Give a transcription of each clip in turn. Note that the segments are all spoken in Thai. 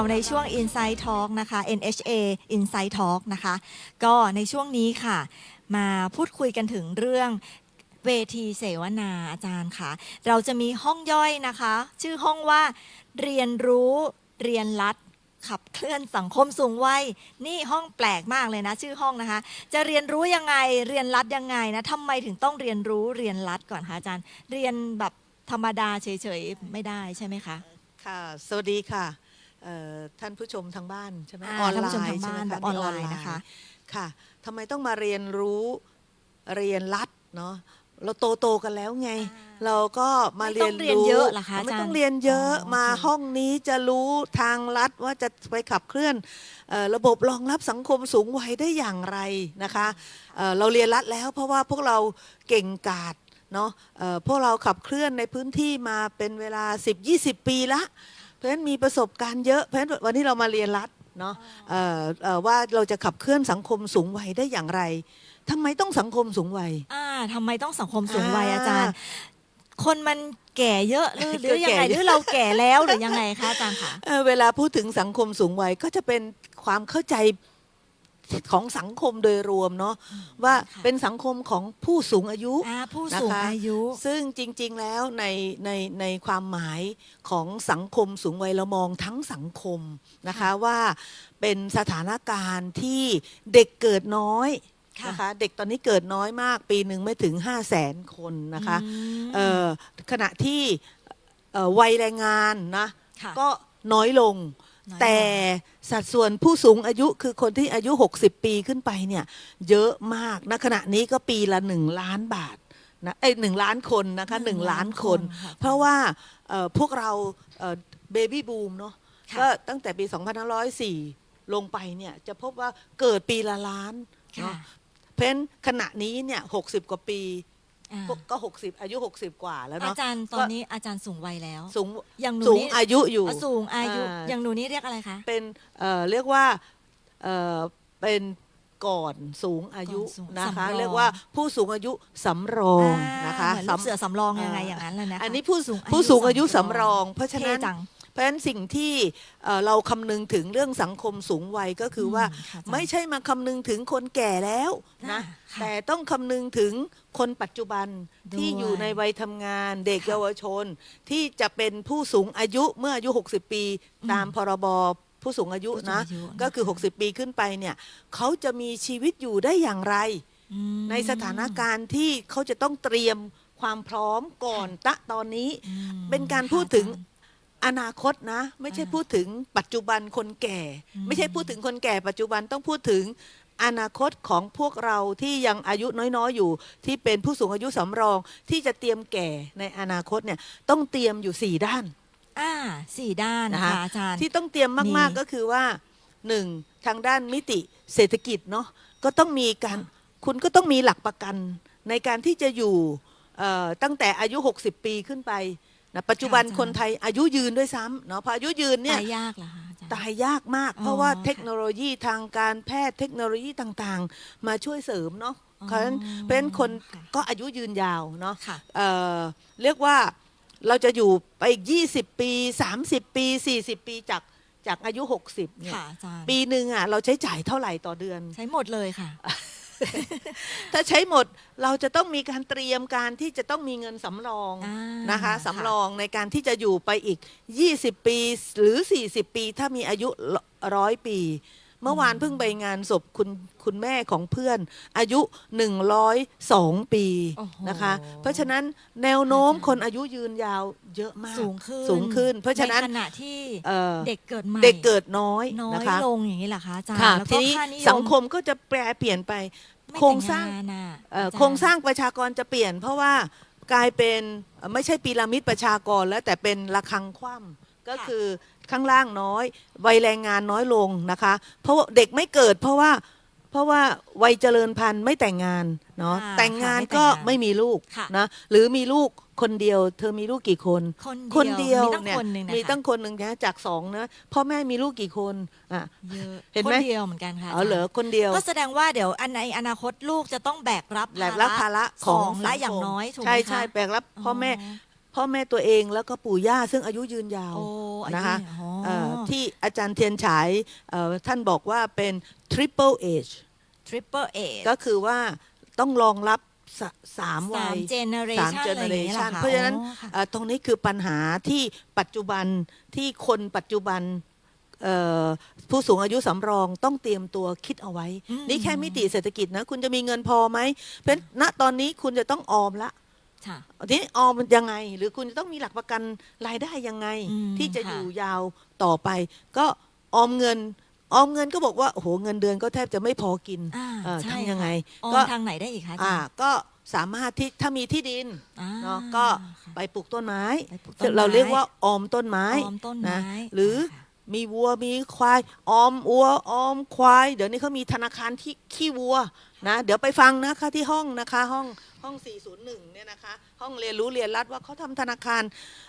เราในช่วง Inside Talk นะคะ NHA Inside Talk นะคะ ก็ในช่วงนี้ค่ะ มาพูดคุยกันถึงเรื่องเวทีเสวนาอาจารย์ค่ะ เราจะมีห้องย่อยนะคะ ชื่อห้องว่าเรียนรู้เรียนรัดขับเคลื่อนสังคมสูงวัยนี่ห้องแปลกมากเลยนะ ชื่อห้องนะคะ จะเรียนรู้ยังไงเรียนรัดยังไงนะทำไมถึงต้องเรียนรู้เรียนรัดก่อนคะอาจารย์ เรียนแบบธรรมดาเฉยๆไม่ได้ใช่ไหมคะ ค่ะ สวัสดีค่ะ ท่านผู้ชมทางบ้านใช่ไหมอ่าออนไลท่านผู้ชมน์ทางใช่ไหมบ้านคะแบบออนไลน์นี่นะคะค่ะทำไมต้องมาเรียนรู้เรียนรัดเนาะเราโตโตๆกันแล้วไง เราก็มาไม่เรีต้ยอนงเรียนรู้เยอะเหรอคะอาจารย์ไม่ต้องเรียนเยอะอ๋อมาโอเคห้องนี้จะรู้ทางลัดว่าจะไปขับเคลื่อนเอ่อระบบรองรับสังคมสูงวัยได้อย่างไรนะคะเอ่อเราเรียนรัดแล้วเพราะว่าพวกเราเก่งกาจเนาะเอ่อพวกเราขับเคลื่อนในพื้นที่มาเป็นเวลา 10-20 ปีละ เพราะฉะนั้นมีประสบการณ์เยอะเพราะฉะนั้นวันนี้เรามาเรียนรัดเนาะเอ่อเอ่อว่าเราจะขับเคลื่อนสังคมสูงวัยได้อย่างไรทำไมต้องสังคมสูงวัย อ่าทำไมต้องสังคมสูงวัยอ่าอาจารย์ คนมันแก่เยอะหรือหรือยังไงแก่เยอะ หรือเราแก่แล้วหรือยังไงคะอาจารย์คะ เอ่อเวลาพูดถึงสังคมสูงวัยก็จะเป็นความเข้าใจ ของสังคมโดยรวมเนาะว่าค่ะเป็นสังคมของผู้สูงอายุอ่าผู้สูงนะคะอายุ ซึ่งจริงๆแล้วในในในความหมายของสังคมสูงวัยเรามองทั้งสังคมนะคะค่ะว่าเป็นสถานการณ์ที่เด็กเกิดน้อยค่ะนะคะเด็กตอนนี้เกิดน้อยมากปีหนึ่งไม่ถึง 5 0 0แสนคนนะคะอืม เอ่อขณะที่เอ่อวัยแรงงานนะ ค่ะ ก็น้อยลงน้อยลง แต่สัดส่วนผู้สูงอายุคือคนที่อายุ 60 ปีขึ้นไปเนี่ยเยอะมากณขณะนี้ก็ปีละ 1 ล้านบาทนะเอ้ยหนึ่งล้านคนนะคะหนึ่งล้านคนค่ะเพราะว่าเอ่อพวกเราเบบี้บูมเนาะค่ะก็ตั้งแต่ปี 2504 ลงไปเนี่ยจะพบว่าเกิดปีละล้านเนาะค่ะเพราะฉะนั้นขณะนี้เนี่ย60 กว่าปี อ่าพวกก็60อายุ60กว่าแล้วอาเนาะ จารย์ตอนนี้อาจารย์สูงวัยแล้ว สูงอย่างหนูสูงนี่อายุอยู่ อะสูงอายุ อ่า อย่างหนูนี่เรียกอะไรคะ เป็นเอ่อเรียกว่าเอ่อเป็นก่อนสูงอายุก่อนสูงนะคะ สำรอง เรียกว่าผู้สูงอายุสำรองนะคะอ่าเหมือนลูกสำ เสือสำรองยังไงอ่าอย่างนั้นเลยนะคะอันนี้ผู้สูงอายุผู้สูงอายุสำสำรรอองงเพราะฉะนั้น เท่จัง เพราะฉะนั้นสิ่งที่เอ่อเราคำนึงถึงเรื่องสังคมสูงวัยก็คือว่าอืมค่ะอาจารย์ไม่ใช่มาคำนึงถึงคนแก่แล้วนะอ่าค่ะแต่ต้องคำนึงถึงคนปัจจุบันด้วยที่อยู่ในวัยทำงานเด็กค่ะเยาวชน ที่จะเป็นผู้สูงอายุเมื่ออายุ 60 ปี อืมตามพรบผู้สูงอายุผู้สูงนะ อายุก็คือนะคะ60 ปีขึ้นไปเนี่ยเขาจะมีชีวิตอยู่ได้อย่างไร อืม ในสถานการณ์ที่เขาจะต้องเตรียมความพร้อมก่อนตะตอนนี้ อืมเป็นการค่ะพูดถึงอาจารย์ อนาคตนะ ไม่ใช่อ่าพูดถึงปัจจุบันคนแก่อืมไม่ใช่พูดถึงคนแก่ ปัจจุบันต้องพูดถึงอนาคตของพวกเราที่ยังอายุน้อยๆอยู่ ที่เป็นผู้สูงอายุสำรองที่จะเตรียมแก่ในอนาคตเนี่ยต้องเตรียมอยู่สี่ด้านอ่าสี่ด้านนะนะคะคะอาจารย์ที่ต้องเตรียมมากมีๆก็คือว่าหนึ่งทางด้านมิติเศรษฐกิจเนาะก็ต้องมีการคุณก็ต้องมีหลักประกันในการที่จะอยู่เอ่อตั้งแต่อายุ 60 ปีขึ้นไป นะปัจจุบันคนไทยอายุยืนด้วยซ้ำเนาะพออายุยืนเนี่ยตายยากเหรอคะอาจารย์ ตายยากมากอ๋อเพราะว่าค่ะเทคโนโลยีทางการแพทย์เทคโนโลยีต่างๆ มาช่วยเสริมเนาะอ๋อเพราะฉะนั้นเพราะฉะนั้นคนค่ะ ก็อายุยืนยาวเนาะ ค่ะ เอ่อเรียกว่าเราจะอยู่ไปอีก 20 ปี 30 ปี 40 ปีจากจากอายุ 60เนี่ยค่ะอาจารย์ปีหนึ่งอะเราใช้จ่ายเท่าไหร่ต่อเดือน ใช้หมดเลยค่ะ ถ้าใช้หมดเราจะต้องมีการเตรียมการที่จะต้องมีเงินสำรองอ่านะคะค่ะสำรองในการที่จะอยู่ไปอีก 20 ปีหรือ 40 ปี ถ้ามีอายุร้อยปี เมื่อวานเพิ่งไปงานศพคุณคุณแม่ของเพื่อน อายุ 102 ปีโอ้โหนะคะ เพราะฉะนั้นแนวโน้มอาจารย์คนอายุยืนยาวเยอะมากสูงขึ้นสูงขึ้น เพราะฉะนั้นในขณะที่เอ่อเด็กเกิดใหม่เด็กเกิดน้อยน้อนะยคะลงอย่างนี้เหรอคะอาจารย์ค่ะแล้วทีก็นี้ค่านิยมสังคมก็จะแปรเปลี่ยนไปไม่โครงสร้างแต่น่ะเอ่ออจย์โครงสร้างประชากรจะเปลี่ยน เพราะว่ากลายเป็นเอ่อไม่ใช่พีระมิดประชากรแล้วแต่เป็นระฆังคว่ำก็ค่ะคือ ข้างล่างน้อยวัยแรงงานน้อยลงนะคะ เพราะว่าเด็กไม่เกิดเพราะว่าเพราะว่าวัยเจริญพันธุ์ไม่แต่งงานเนาะอ่าแต่งงานค่ะไม่แต่งก็งานไม่มีลูกค่ะ นะหรือมีลูกคนเดียว เธอมีลูกกี่คนคน คนเดียวมีตั้งเนี่ยคนหนึ่งนะคะมีตั้งคนหนึ่งนะจากสองนะพ่อแม่มีลูกกี่คนอะ เยอะเห็นไหม คนเดียวเหมือนกันค่ะอ๋อเหรอคนเดียว ก็แสดงว่าเดี๋ยวอันในอนาคตลูกจะต้องแกรับแบกรับภาระสขององและสัคมอย่างน้อยถูกไหมใช่คะใช่แบกรับพ่อแม่ พ่อแม่ตัวเองแล้วก็ปู่ย่าซึ่งอายุยืนยาวโอ้อายุนะคะเนี่ยอ๋อ เอ่อที่อาจารย์เทียนฉายเอ่อท่านบอกว่าเป็น triple age triple A ก็คือว่าต้องรองรับสะสามวัสามย เจเนอเรสามชันอะไรอย่างเงี้ยเหรอ generation คะเพราะฉะนั้น อ๋อค่ะเอ่อตรงนี้คือปัญหาที่ปัจจุบันที่คนปัจจุบันเอ่อผู้สูงอายุสำรองต้องเตรียมตัวคิดเอาไว้ อืม นี่แค่มิติเศรษฐกิจนะ คุณจะมีเงินพอไหมเพราะฉะนั้นณตอนนี้คุณจะต้องออมละ ค่ะทีนี้ออมมันยังไง หรือคุณจะต้องมีหลักประกันรายได้ยังไง อืมที่จะค่ะ อยู่ยาวต่อไป ก็ออมเงิน ออมเงินก็บอกว่าโอ้โหเงินเดือนก็แทบจะไม่พอกินอ่าเอ่อใช่ทำยังไงค่ะออก็มทางไหนได้อีกคะอาจาอ่ารย์ก็สามารถที่ถ้ามีที่ดินอ่าเนาะก็ค่ะไปปลูกต้นไม้ ไปปลูกต้นไม้เราเรียกว่าออมต้นไม้ ออมต้นนะไม้หรือ ค่ะ มีวัวมีควายออมวัวออมควาย เดี๋ยวนี้เขามีธนาคารที่ขี้วัวนะ เดี๋ยวไปฟังนะคะที่ห้องนะคะ ห้อง ห้อง 401 เนี่ยนะคะ ห้องเรียนรู้เรียนรัดว่าเขาทำธนาคาร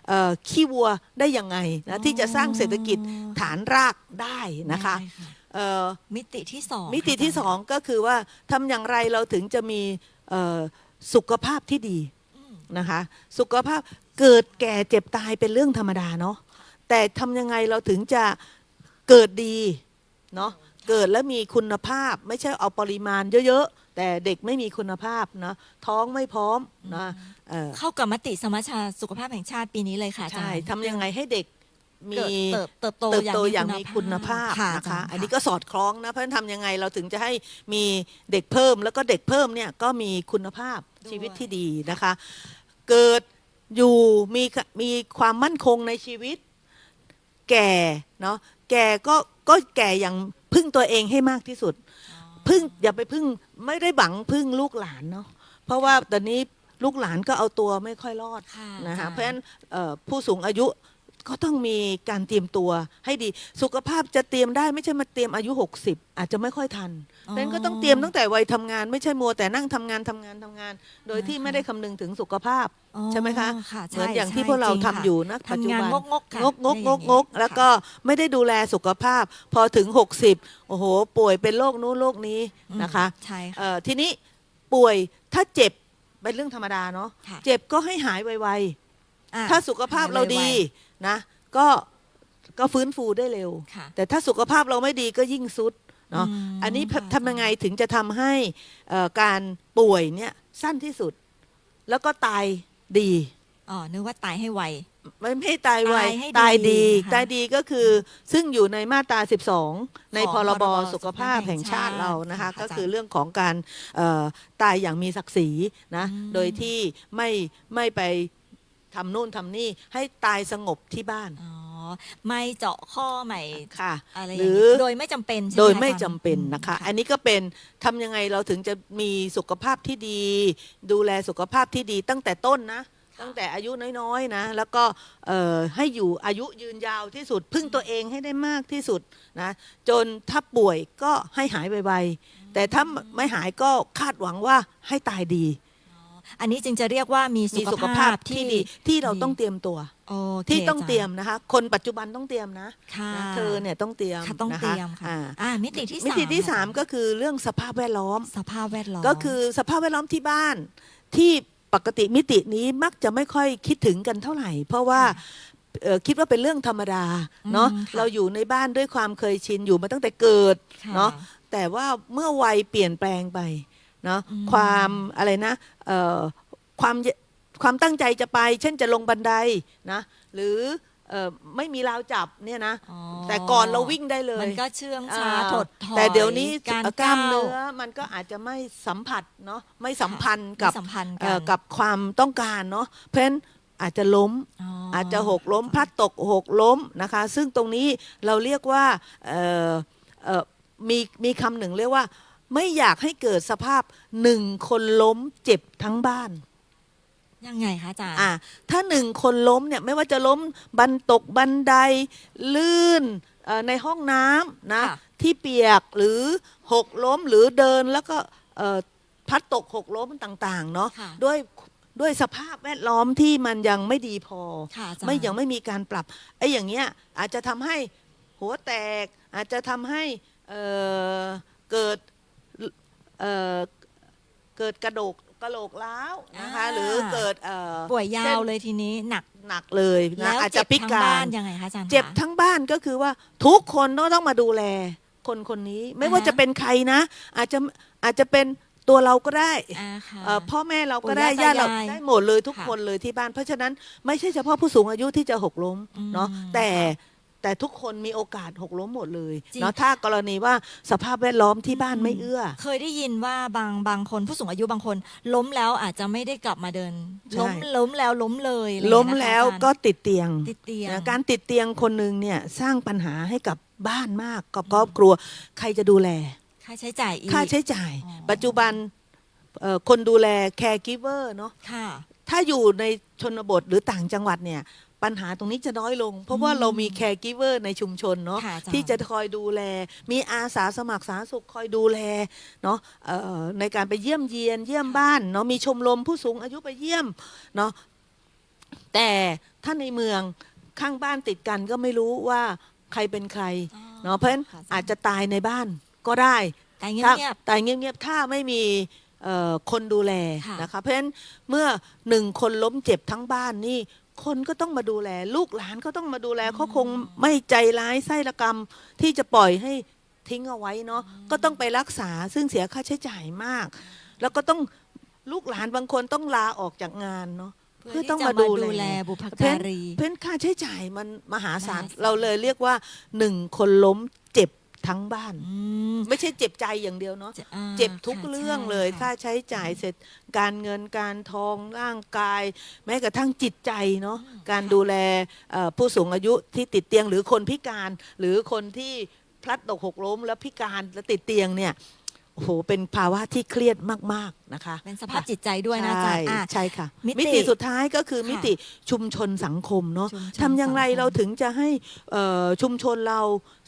เอ่อขี้วัวได้ยังไงนะที่จะสร้างเศรษฐกิจฐานรากได้นะคะได้ค่ะเอ่อ มิติที่สองมิติที่ค่ะาจารย์สองก็คือว่าทำอย่างไรเราถึงจะมีเอ่อสุขภาพที่ดีอืมนะคะ สุขภาพเกิดแก่เจ็บตายเป็นเรื่องธรรมดาเนาะแต่ทำยังไงเราถึงจะเกิดดีเนาะเกิดแล้วมีคุณภาพไม่ใช่เอาปริมาณเยอะๆ แต่เด็กไม่มีคุณภาพนะท้องไม่พร้อมนะเอ่อเข้ากับมติสมัชชาสุขภาพแห่งชาติปีนี้เลยค่ะอาจารใช่ย์ทำยังไงให้เด็กมีเกิดเติบเติบโตเติบโตอย่างมีคุณภาพค่ะนะคะาจารย์อันนี้ก็สอดคล้องนะ เพราะฉะนั้นทำยังไงเราถึงจะให้มีเด็กเพิ่ม แล้วก็เด็กเพิ่มเนี่ยก็มีคุณภาพชีวิตที่ดีนะคะ เกิดอยู่มีมีความมั่นคงในชีวิต แก่เนาะแก่ก็ก็แก่อย่างพึ่งตัวเองให้มากที่สุด พึ่งอย่าไปพึ่งไม่ได้บังพึ่งลูกหลานเนาะเพราะว่าตอนนี้ลูกหลานก็เอาตัวไม่ค่อยรอดค่ะนะอาจาคะย์เพราะฉะนั้นเอ่อผู้สูงอายุ ก็ต้องมีการเตรียมตัวให้ดีสุขภาพจะเตรียมได้ไม่ใช่มาเตรียมอายุ 60 อาจจะไม่ค่อยทันเพราะฉะนั้นก็ต้องเตรียมตั้งแต่วัยทำงานไม่ใช่มัวแต่นั่งทำงานทำงานทำงาน โดยที่ไม่ได้คำนึงถึงสุขภาพอ๋อใช่ไหมคะค่ะเหมือนอย่างใช่ที่พวกเราจงทำค่ะอยู่นะปัจจุทำงานบันงกๆค่ะงกงกงกงกอะไรอย่างเงี้ยแล้วก็ไม่ได้ดูแลสุขภาพ พอถึง 60 โอ้โห ป่วยเป็นโรคนู้นโรคนี้อืมนะคะ ใช่ค่ะ เอ่อทีนี้ป่วยถ้าเจ็บเป็นเรื่องธรรมดาเนาะค่ะ เจ็บก็ให้หายไวอะๆ ถ้าสุขภาพเราดี หยไว นะ ก็ก็ฟื้นฟูได้เร็วๆค่ะแต่ถ้าสุขภาพเราไม่ดีก็ยิ่งซุดเนาะมอันนี้ค่ะทำยังไงถึงจะทำให้เอ่อการป่วยเนี่ยสั้นที่สุด แล้วก็ตายดีอ๋อนึกว่าตายให้ไวไม่ไม่ให้ตายไวตายให้ดีตายดีนะคะตายดีก็คือซึ่งอยู่ในมาตรา 12 ในของพรบพรบสุขภาพแห่งชาติสุขภาพแห่งชาติเรานะคะค่ะก็อาจารย์คือเรื่องของการเอ่อตายอย่างมีศักดิ์ศรีนะอืมโดยที่ไม่ไม่ไป ทำนู่นทำนี่ให้ตายสงบที่บ้าน อ๋อ ไม่เจาะข้อใหม่ค่ะอะไรอหย่างรืนี้อโดยไม่จำเป็นใช่หโดยคะไม่อาารจำเป็นนะคะอืมอันนี้ก็เป็นทำยังไงเราถึงจะมีสุขภาพที่ดี ดูแลสุขภาพที่ดีตั้งแต่ต้นนะ ตั้งแต่อายุน้อยๆนะ แล้วก็เอ่อให้อยู่อายุยืนยาวที่สุด พึ่งตัวเองให้ได้มากที่สุดนะ จนถ้าป่วยก็ให้หายไวๆแต่ถ้าไม่หายก็คาดหวังว่าให้ตายดี อันนี้จึงจะเรียกว่ามีมีสุขภาพที่ดีที่เราต้องเตรียมตัว โอเคที่ต้องาจาเตรียมนะคะ คนปัจจุบันต้องเตรียมนะค่ะนะเธอเนี่ยต้องเตรียมค่ะต้องนะเตคะรียมค่ะอ่าอ่ามิติที่มิติที่ค่ะสามก็คือเรื่องสภาพแวดล้อม สภาพแวดล้อมก็คือสภาพแวดล้อมที่บ้าน ที่ปกติมิตินี้มักจะไม่ค่อยคิดถึงกันเท่าไหร่ เพราะว่าเอ่อคิดว่าเป็นเรื่องธรรมดาเนาะอืมค่ะ เราอยู่ในบ้านด้วยความเคยชินอยู่มาตั้งแต่เกิดค่ เนาะแต่ว่าเมื่อวัยเปลี่ยนแปลงไป เนาะอืมความอะไรนะเอ่อความความตั้งใจจะไป เช่นจะลงบันไดนะหรือเอ่อไม่มีราวจับเนี่ยนะอ๋อแต่ก่อนเราวิ่งได้เลย มันก็เชื่องช้าอ่าถดถอยแต่เดี๋ยวนี้การกล้ามเนื้ก้อมันก็อาจจะไม่สัมผัสเนาะไม่สัมพันธ์กับไม่สัมพันธ์กัเอ่อนกับความต้องการเนาะเพราะฉะนั้นอาจจะล้มอ๋อออาจจะหกล้มพลัดตกหกล้มนะคะ ซึ่งตรงนี้เราเรียกว่าเอ่อเอ่อมีมีคำหนึ่งเรียกว่า ไม่อยากให้เกิดสภาพหนึ่งคนล้มเจ็บทั้งบ้าน ยังไงคะอาจารย์อะถ้าหนึ่งคนล้มเนี่ยไม่ว่าจะล้มบันตกบันไดลื่นเอ่อในห้องน้ำนะค่ะที่เปียกหรือหกล้มหรือเดินแล้วก็เอ่อพลัดตกหกล้มต่างๆเนาะค่ะ ด้วยด้วยสภาพแวดล้อมที่มันยังไม่ดีพอ ค่ะอาจารย์ ไม่ยังไม่มีการปรับไอ้อย่างเงี้ยอาจจะทำให้หัวแตกอาจจะทำให้เอ่อเกิด เอ่อเกิดกระดูกกระโหลกร้าวนะคะ อ่า หรือเกิดเอ่อป่วยยาวส้นเลยทีนี้หนักหนักเลยแล้นะวอาจเจ็จะบพิทั้งกาบ้ารนยังไงคะอาจารย์เจ็บคะทั้งบ้านก็คือว่าทุกคนต้องต้องมาดูแล คนคนนี้ไม่ว่าอ่าฮะ จะเป็นใครนะ อาจจะอาจจะเป็นตัวเราก็ได้ อ่าค่ะ เอ่อพ่อแม่เราก็ได้ปู่ย่าญาติเราตายายได้หมดเลยทุกค่ะคนเลยที่บ้าน เพราะฉะนั้นไม่ใช่เฉพาะผู้สูงอายุที่จะหกล้มอืมเนาะแต่ค่ะ แต่ทุกคนมีโอกาสหกล้มหมดเลยจริง เนาะถ้ากรณีว่าสภาพแวดล้อมที่บ้านไม่เอื้อ เคยได้ยินว่าบางบางคนผู้สูงอายุบางคน ล้มแล้วอาจจะไม่ได้กลับมาเดิน ใช่ ล้มล้มแล้วล้มเลยอะไรล้มอย่างเงี้ยนะคะแล้วอาจารย์ก็ติดเตียง ติดเตียง นะการติดเตียงคนหนึ่งเนี่ยสร้างปัญหาให้กับบ้านมากกับครอบครัว ใครจะดูแล ค่าใช้จ่ายอีก ค่าใช้จ่าย อ๋อ ปัจจุบันเอ่อคนดูแล caregiver เนาะค่ะ ถ้าอยู่ในชนบทหรือต่างจังหวัดเนี่ย ปัญหาตรงนี้จะน้อยลง เพราะว่าอืมเรามี caregiver ในชุมชนเนาะค่ะอาจารย์ ที่จะคอยดูแล มีอาสาสมัครสาธารณสุขคอยดูแลเนาะเอ่อในการไปเยี่ยมเยียนเยี่ยมบ้านเนาะมีชมรมผู้สูงอายุไปเยี่ยมเนาะแต่ถ้าในเมืองข้างบ้านติดกันก็ไม่รู้ว่าใครเป็นใครอ๋อเนาะเพราะฉะนั้นค่อาจจะตายในบ้านก็ได้แต่เงีถ้ายบตายเงียบๆถ้าไม่มีเอ่อคนดูแลค่ะ นะคะเพราะฉะนั้นเมื่อหนึ่งคนล้มเจ็บทั้งบ้านนี่ คนก็ต้องมาดูแล ลูกหลานก็ต้องมาดูแลเขาคงไม่ใจร้ายไส้ระกรรม ที่จะปล่อยให้ทิ้งเอาไว้เนาะก็ต้องไปรักษาซึ่งเสียค่าใช้จ่ายมาก แล้วก็ต้องลูกหลานบางคนต้องลาออกจากงานเนาะๆเพื่อต้องที่จะมาดูแลแลบุพเพราะฉะกานั้นรี เพราะฉะนั้นค่าใช้จ่ายมันมหาศาลมหาศาลเราเลยเรียกว่าหนึ่งคนล้มเจ็บ ทั้งบ้าน อืม ไม่ใช่เจ็บใจอย่างเดียวเนาะจะอ่าเจ็บทุกค่ะเรื่องใช่เลยค่ะค่าใช้จ่ายเสร็จ การเงินการทองร่างกาย แม้กระทั่งจิตใจเนาะการดูแลเอ่อผู้สูงอายุที่ติดเตียงหรือคนพิการ หรือคนที่พลัดตกหกล้มแล้วพิการและติดเตียงเนี่ย โอ้โหเป็นภาวะที่เครียดมากๆนะคะเป็นสภาพจิตใจด้วยนะอาจารย์ใช่อะ ใช่ค่ะ มิติมิติสุดท้ายก็คือค่ะมิติชุมชนสังคมเนาะชุมชนทำอย่างไรสังคม เราถึงจะให้เอ่อชุมชนเรา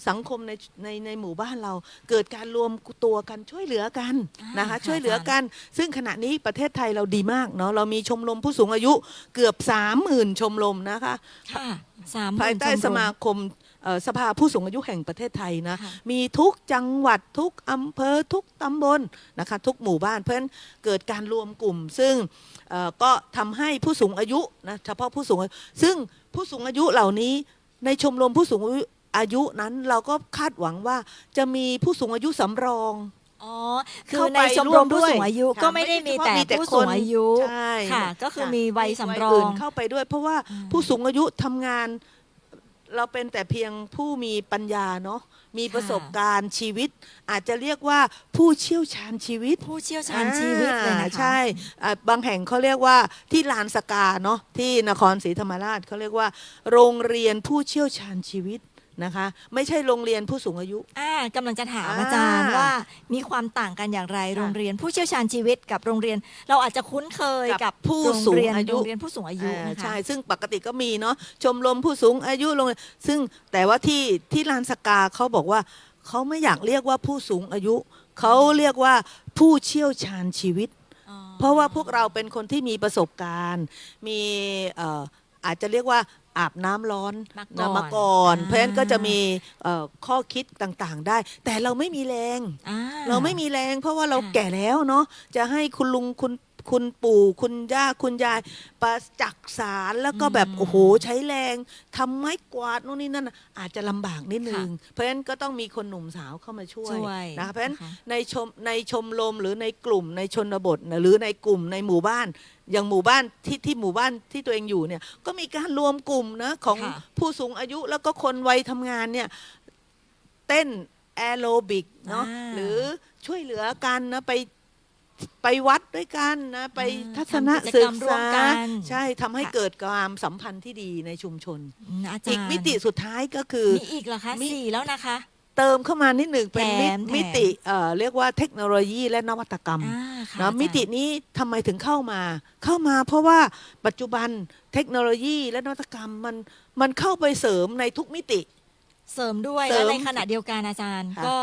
สังคมในในในหมู่บ้านเรา เกิดการรวมตัวกันช่วยเหลือกันอ่านะคะค่ะช่วยเหลือกัน ซึ่งขณะนี้ประเทศไทยเราดีมากเนาะเรามีชมรมผู้สูงอายุเกือบสามหมื่นชมรมนะคะ ค่ะ สามหภายมื่นใต้ชรสมาคมเอ่อสภาผู้สูงอายุแห่งประเทศไทยนะค่ะมีทุกจังหวัดทุกอำเภอทุกตำบลนะคะทุกหมู่บ้านเพราะฉะนั้นเกิดการรวมกลุ่ม ซึ่งเอ่อก็ทำให้ผู้สูงอายุนะเฉพาะผู้สูงอายุซึ่งผู้สูงอายุเหล่านี้ในชมรมผู้สูงอายุอายุนั้นเราก็คาดหวังว่าจะมีผู้สูงอายุสำรอง อ๋อ คือเข้าในไปชมรร่วมมผู้ด้วยสูงอายุค่ะก็ไม่ได้มีแต่ไม่ใช่เฉพาะมีแต่ผู้สูงอายุใช่ค่ะ ก็คือค่ะมีวัยสำรออื่งนเข้าไปด้วย เพราะว่าอืมผู้สูงอายุทำงาน เราเป็นแต่เพียงผู้มีปัญญาเนาะมีค่ะประสบการณ์ชีวิต อาจจะเรียกว่าผู้เชี่ยวชาญชีวิต ผู้เชี่ยวชาญชีวิตเลยนะคะอ่าใช่อ่าบางแห่งเขาเรียกว่าที่ลานสกาเนาะที่นครศรีธรรมราชเขาเรียกว่า โรงเรียนผู้เชี่ยวชาญชีวิต นะคะ ไม่ใช่โรงเรียนผู้สูงอายุ อ่ากำลังจะถามอ่าอาจารย์ว่ามีความต่างกันอย่างไรค่ะโรงเรียนผู้เชี่ยวชาญชีวิตกับโรงเรียน เราอาจจะคุ้นเคยกักับบผู้โรงสูงเรีนอายุโรงเรียนผู้สูงอายุอ่านะคะ ใช่ ซึ่งปกติก็มีเนาะชมรมผู้สูงอายุโรงเรียนซึ่งแต่ว่าที่ที่ลานสกาเขาบอกว่าเขาไม่อยากเรียกว่าผู้สูงอายุ เขาเรียกว่าผู้เชี่ยวชาญชีวิตอ๋อเพราะว่าพวกเราเป็นคนที่มีประสบการณ์ มีเอ่ออาจจะเรียกว่า อาบน้ำร้อนมาก่อนนะมาก่อน อ่า เพราะฉะนั้นก็จะมีเอ่อข้อคิดต่างๆ ได้ แต่เราไม่มีแรง อ่าเราไม่มีแรงเพราะว่าเราค่ะแก่แล้วเนาะจะให้คุณลุงคุณคุณปู่คุณย่าคุณยายประจักสารแล้วก็แบบโอ้โหใช้แรงทำไม้กวาดโน่นนี่นั่นน่ะอาจจะลำบากนิดนึง เพราะฉะนั้นก็ต้องมีคนหนุ่มสาวเข้ามาช่วยช่วยนะคะเพราะฉะนั้นนะคะในชมในชมรมหรือในกลุ่มในชนบทนะหรือในกลุ่มในหมู่บ้าน อย่างหมู่บ้านที่ที่หมู่บ้านที่ตัวเองอยู่เนี่ย ก็มีการรวมกลุ่มนะของค่ะ ผู้สูงอายุแล้วก็คนวัยทำงานเนี่ย เต้นแอโรบิกเนาะอ่าหรือช่วยเหลือกันนะไปไปวัดด้วยกันนะไปอ่าทัศนทำกิจศึกรกรมร่วษามกัน ใช่ทำให้ค่ะเกิดความสัมพันธ์ที่ดีในชุมชน อืมอาจารย์อีกมิติสุดท้ายก็คือ มีอีกเหรอคะมี สี่แล้วนะคะ เติมเข้ามานิดหนึ่งเป็นมิแถมแถม มิติเอ่อเรียกว่าเทคโนโลยีและนวัตกรรม อ่าค่ะเนาะอาจารย์ มิตินี้ทำไมถึงเข้ามา เข้ามาเพราะว่าปัจจุบันเทคโนโลยีและนวัตกรรมมันมันเข้าไปเสริมในทุกมิติ เสริมด้วยเสริและมในขณะเดียวกันอาจารย์ ค่ะ ก็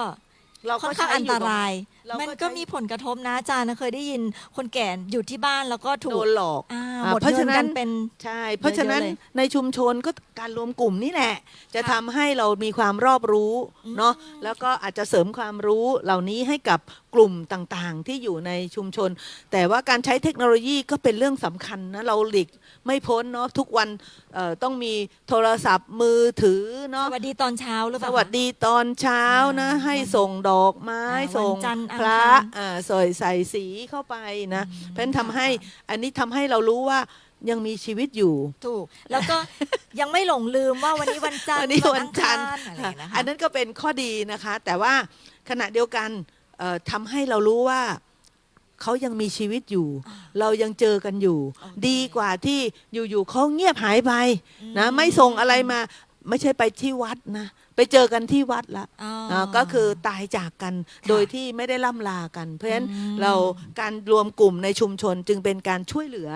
เราค่อก็นข้างใช้อันอตยู่ประรามาณยเรามันก็ก็ใช้มีผลกระทบนะอาจารย์นะเคยได้ยินคนแก่อยู่ที่บ้านแล้วก็ถูโดกนหลอก อ่าอ่าหมดเพราะเงิฉะนนั้กัน นเป็น ใช่ เพราะฉะนั้นเยอะๆเลยในชุมชนก็การรวมกลุ่มนี่แหละจะค่ะทำให้เรามีความรอบรู้อืม เนาะแล้วก็อาจจะเสริมความรู้เหล่านี้ให้กับกลุ่มต่างๆ ที่อยู่ในชุมชน แต่ว่าการใช้เทคโนโลยีก็เป็นเรื่องสำคัญนะเราหลีกไม่พ้นเนาะทุกวันเอ่อต้องมีโทรศัพท์มือถือสเนาะวัสดีตอนเช้าหรือเปสล่าคะ วัสดีตอนเช้านะ อ่าให้วัน ส่งดอกไม้อ่าวันส่งจันทร์อังพระคารอ่าใส่ใส่สีเข้าไปนะอืมเพราะฉะนั้นทำให้ค่ะอันนี้ทำให้เรารู้ว่ายังมีชีวิตอยู่ ถูก แล้วก็ ยังไม่หลงลืมว่าวันนี้วันจันทร์วันนี้วันจันทร์อังคารอะไรอย่างเงี้ยนะคะ อันนั้นก็เป็นข้อดีนะคะ แต่ว่าขณะเดียวกันเอ่อทำให้เรารู้ว่าเขายังมีชีวิตอยู่ เรายังเจอกันอยู่ โอเคดีกว่าที่อยู่ๆเขาเงียบหายไปนะ อืม ไม่ส่งอะไรมา ไม่ใช่ไปที่วัดนะ ไปเจอกันที่วัดละอ๋ออ่าก็คือตายจากกันค่ะโดยที่ไม่ได้ล่ำลากัน เพราะฉะนั้นอืมเราการรวมกลุ่มในชุมชนจึงเป็นการช่วยเหลือ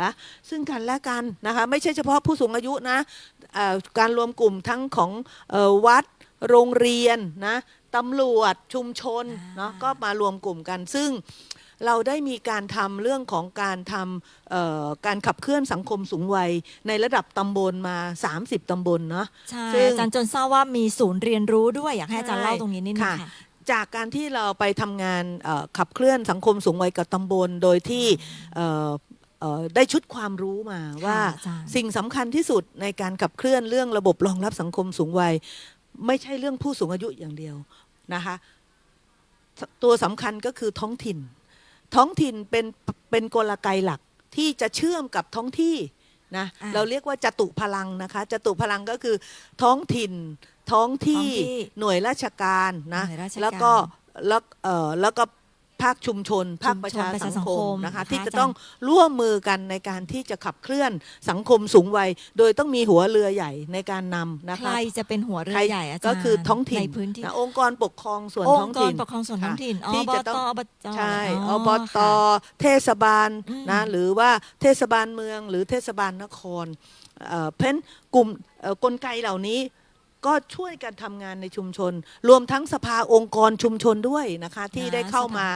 ซึ่งกันและกันนะคะไม่ใช่เฉพาะผู้สูงอายุนะเอ่อการรวมกลุ่มทั้งของเอ่อวัดโรงเรียนนะตำรวจชุมชนอ่าเนาะก็มารวมกลุ่มกันซึ่ง เราได้มีการทำเรื่องของการทำเอ่อการขับเคลื่อนสังคมสูงวัย ในระดับตำบลมา 30 ตำบลเนาะใช่ซึ่งอาจารย์จนทราบว่ามีศูนย์เรียนรู้ด้วยอยากให้อาจารย์ใช่เล่าตรงนี้นิดนึงค่ะค่ะจากการที่เราไปทำงานเอ่อขับเคลื่อนสังคมสูงวัยกับตำบลโดยที่เอ่อเอ่อได้ชุดความรู้มาว่าอาจารย์สิ่งสำคัญที่สุดในการขับเคลื่อนเรื่องระบบรองรับสังคมสูงวัย ไม่ใช่เรื่องผู้สูงอายุอย่างเดียวนะคะสตัวสำคัญก็คือท้องถิ่น ท้องถิ่นเป็นเป็นกลไกหลักที่จะเชื่อมกับท้องที่นะอ่าเราเรียกว่าจตุพลังนะคะจตุพลังก็คือท้องถิ่นท้องที่ท้องที่หน่วยราชการนะหน่วยราชการแล้วก็แล้วเอ่อแล้วก็ ภาคชุมชน ภาคประชาประชาสัสังงคคมมนะนะคะคะอาที่จารย์จะต้องร่วมมือกันในการที่จะขับเคลื่อนสังคมสูงวัย โดยต้องมีหัวเรือใหญ่ในการนำนะใคคะรจะเป็นหัวเรือใครใหญ่อาจารย์ก็คือท้องถิ่นในพื้นที่นะองค์กรปกครองส่วนองท้องค์กรถิ่นปกครองส่วนท้องถิ่นค่ะที่อบจะตต้องอบจใช่อ๋อบตค่ะเทศบาลอืมนะหรือว่าเทศบาลเมือง หรือเทศบาลนครเอ่อเพราะฉะนั้นกลุ่มเอ่อกลไกเหล่านี้ ก็ช่วยกันทำงานในชุมชน รวมทั้งสภาองค์กรชุมชนด้วยนะคะ ที่ได้เข้ามา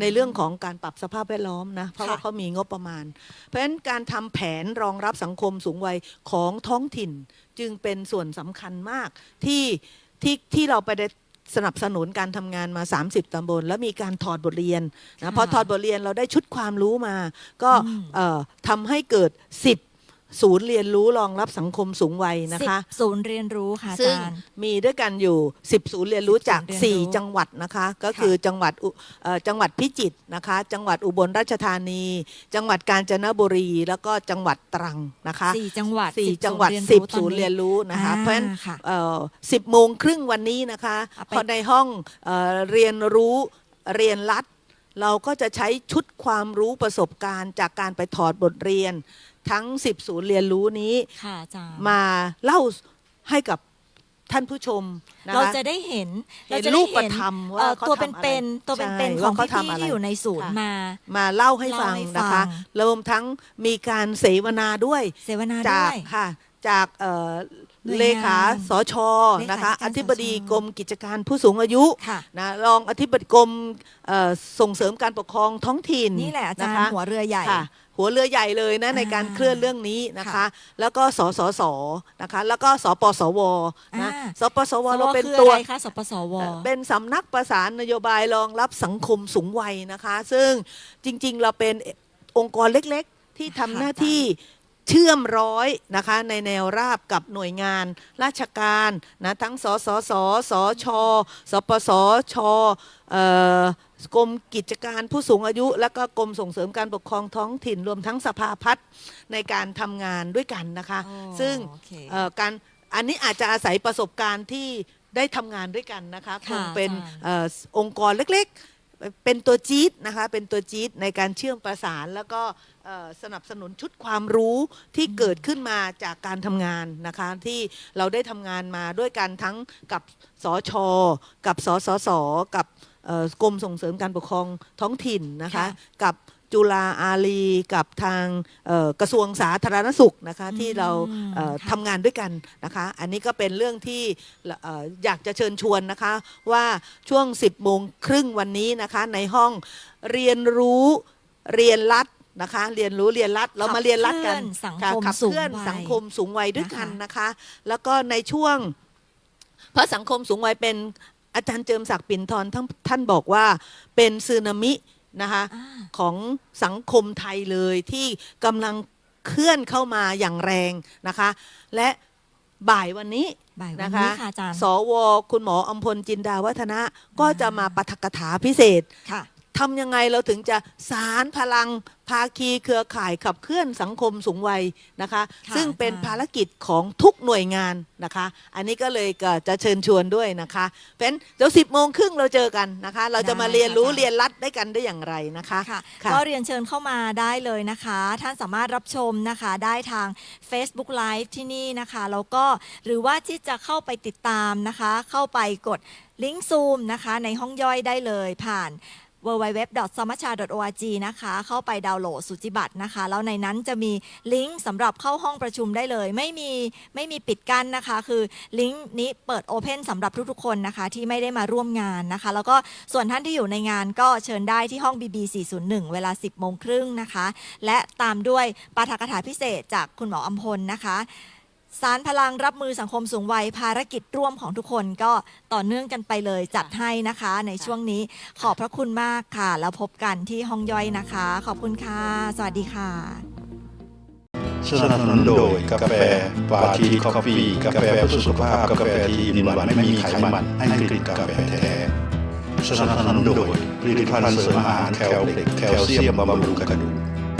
ในเรื่องของการปรับสภาพแวดล้อมนะเพราะว่าเขามีงบประมาณ เพราะฉะนั้นการทำแผนรองรับสังคมสูงวัยของท้องถิ่น จึงเป็นส่วนสำคัญมากที่ที่ที่เราไปได้สนับสนุนการทำงานมา 30 ตำบล แล้วมีการถอดบทเรียนนะพอถอดบทเรียนเราได้ชุดความรู้มา ก็อืมเอ่อทำให้เกิด10 ศูนย์เรียนรู้รองรับสังคมสูงวัยนะคะสิบศูนย์เรียนรู้ค่ะอาซึ่งจารย์ มีด้วยกันอยู่ 10 ศูนย์เรียนรู้จาก ศูนย์เรียนรู้4 จังหวัดนะคะ ก็คือจังหวัดอุเอ่อจังหวัดพิจิตรนะคะ จังหวัดอุบลราชธานี จังหวัดกาญจนบุรี แล้วก็จังหวัดตรังนะคะสี่จังหวัดสี่สิบจังหวัดศูนย์10 ศูนย์เรียนรู้นะคะอ่าเพราะฉะนั้น ค่ะ สิบโมงครึ่งวันนี้นะคะเอาไป พอในห้องเอ่อเรียนรู้เรียนรัด เราก็จะใช้ชุดความรู้ประสบการณ์ จากการไปถอดบทเรียน ทั้ง 10 ศูนย์เรียนรู้นี้ ค่ะอาจารย์มาเล่าให้กับท่านผู้ชมนะเราคะ จะได้เห็นเห็นจะรูได้ปธรรมว่าเอ่อเขาตัวทำอะไรเป็นๆตัวเป็นใช่ๆของว่าเขาพี่ทำอะไร ๆที่อยู่ในศูนย์ค่ะมา มาเล่าให้ฟังเล่าให้นะคะฟังรวมทั้งมีการเสวนาด้วยเสวนาจาด้กวย ค่ะจากเอ่อ หน่วยงานเลขาสชเลขานะคะ ธิการอธิบดีสชกรมกิจการผู้สูงอายุค่ะนะรองอธิบดีกรมเอ่อส่งเสริมการปกครองท้องถิ่นนี่แหละอาจารนย์คหัวเรือใหญ่ค่ะหัวเรือใหญ่เลยนะในการอ่าเคลื่อนเรื่องนี้นะคะ ค่ะแล้วก็สสสนะคะ แล้วก็สปสวนะอ่า สปสวเราเป็นคือตัวอะไรคะสปสว เอ่อเป็นสำนักประสานนโยบายรองรับสังคมสูงวัยนะคะ ซึ่งจริงๆ เราเป็นองค์กรเล็กๆ ที่ทำหน้าที่ เชื่อมร้อยนะคะในแนวราบกับหน่วยงานราชการนะทั้งสสสสชสปสชเอ่อกรมกิจการผู้สูงอายุ และก็กรมส่งเสริมการปกครองท้องถิ่นรวมทั้งสภาพัฒน์ในการทำงานด้วยกันนะคะอ๋อซึ่งโอเคเอ่อการอันนี้อาจจะอาศัยประสบการณ์ที่ได้ทำงานด้วยกันนะคะคค่ะงเป็นอาจารย์เอ่อองค์กรเล็กๆ เป็นตัวจี๊ดนะคะ เป็นตัวจี๊ดในการเชื่อมประสานแล้วก็ เอ่อสนับสนุนชุดความรู้ที่เกิดขึ้นมาจากการทำงานนะคะที่เราได้ทำงานมาด้วยกันทั้งกับสช กับสสส กับเอ่อกรมส่งเสริมการปกครองท้องถิ่นนะคะ ค่ะ กับจุฬาอารีกับทางเอ่อกระทรวงสาธารณสุขนะคะที่เรา เอ่อค่ะ ทำงานด้วยกันนะคะ อันนี้ก็เป็นเรื่องที่เอ่ออยากจะเชิญชวนนะคะ ว่าช่วง 10โมงครึ่งวันนี้นะคะ ในห้องเรียนรู้เรียนรัด นะคะ เรียนรู้เรียนรัดเรามาเรียนรัดกันสังค่ะคมขับสูเคงลื่อนวัยสังคมสูงวัยด้วยกันนะคะนะคะ แล้วก็ในช่วง เพราะสังคมสูงวัยเป็นอาจารย์เจิมศักดิ์ปิ่นทองท่านท่านบอกว่าเป็นซึนามินะคะอ่าของสังคมไทยเลยที่กำลังเคลื่อนเข้ามาอย่างแรงนะคะ และบ่ายวันนี้บ่ายวันนะคะนี้ค่ะอาจารย์ สว คุณหมออมพลจินดาวัฒนะ ก็จะมาปาฐกถาพิเศษค่ะ ทำยังไงเราถึงจะสารพลังภาคีเครือข่ายขับเคลื่อนสังคมสูงวัยนะคะ ค่ะซึ่งเป็นอาจารย์ภารกิจของทุกหน่วยงานนะคะ อันนี้ก็เลยก็จะเชิญชวนด้วยนะคะเป็นเดี๋ยวสิบโมงครึ่งเราเจอกันนะคะ เราจะมาเรียนรู้เรียนรัดได้กันได้อย่างไรนะคะ ค่ะค่ะ ก็เรียนเชิญเข้ามาได้เลยนะคะ ท่านสามารถรับชมนะคะได้ทาง Facebook Live ที่นี่นะคะแล้วก็หรือว่าที่จะเข้าไปติดตามนะคะ เข้าไปกดลิงก์ซูมนะคะ ในห้องย่อยได้เลยผ่าน www.samacha.org นะคะ เข้าไปดาวน์โหลดสุจิบัตรนะคะ แล้วในนั้นจะมีลิงก์สำหรับเข้าห้องประชุมได้เลย ไม่มีไม่มีปิดกั้นนะคะ คือลิงก์นี้เปิดโอเพนสำหรับทุกๆคนนะคะ ที่ไม่ได้มาร่วมงานนะคะ แล้วก็ส่วนท่านที่อยู่ในงานก็เชิญได้ที่ห้อง BB 401 เวลา 10โมงครึ่งนะคะ และตามด้วยปาฐกถาพิเศษจากคุณหมออัมพลนะคะ สารพลังรับมือสังคมสูงวัยภารกิจร่วมของทุกคนก็ต่อเนื่องกันไปเลยจัดให้นะคะ ในช่วงนี้ขอบพระคุณมากค่ะ แล้วพบกันที่ห้องย่อยนะคะ ขอบคุณค่ะ สวัสดีค่ะสนับสนุนโดยกาแฟปาทีคอฟฟี่กาแฟเพื่อสุขภาพกาแฟที่อินวันไม่มีไขมันให้กลิ่นกาแฟแท้สนับสนุนโดยผลิตภัณฑ์เสริมอาหารแคลเล็กแคลเซียมบำรุงกระดูก